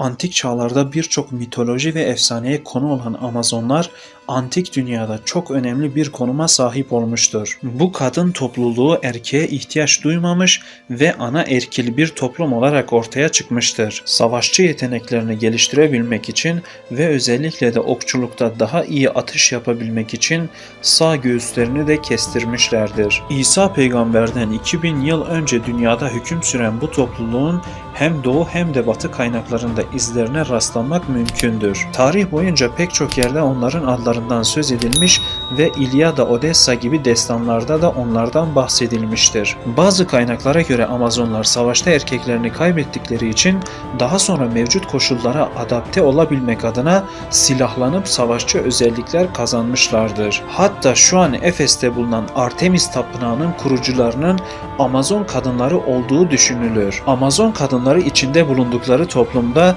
Antik çağlarda birçok mitoloji ve efsaneye konu olan Amazonlar antik dünyada çok önemli bir konuma sahip olmuştur. Bu kadın topluluğu erkeğe ihtiyaç duymamış ve ana erkil bir toplum olarak ortaya çıkmıştır. Savaşçı yeteneklerini geliştirebilmek için ve özellikle de okçulukta daha iyi atış yapabilmek için sağ göğüslerini de kestirmişlerdir. İsa peygamberden 2000 yıl önce dünyada hüküm süren bu topluluğun hem doğu hem de batı kaynaklarında izlerine rastlamak mümkündür. Tarih boyunca pek çok yerde onların adlarından söz edilmiş ve İlyada, Odessa gibi destanlarda da onlardan bahsedilmiştir. Bazı kaynaklara göre Amazonlar savaşta erkeklerini kaybettikleri için daha sonra mevcut koşullara adapte olabilmek adına silahlanıp savaşçı özellikler kazanmışlardır. Hatta şu an Efes'te bulunan Artemis Tapınağı'nın kurucularının Amazon kadınları olduğu düşünülür. Amazon kadınları içinde bulundukları toplumda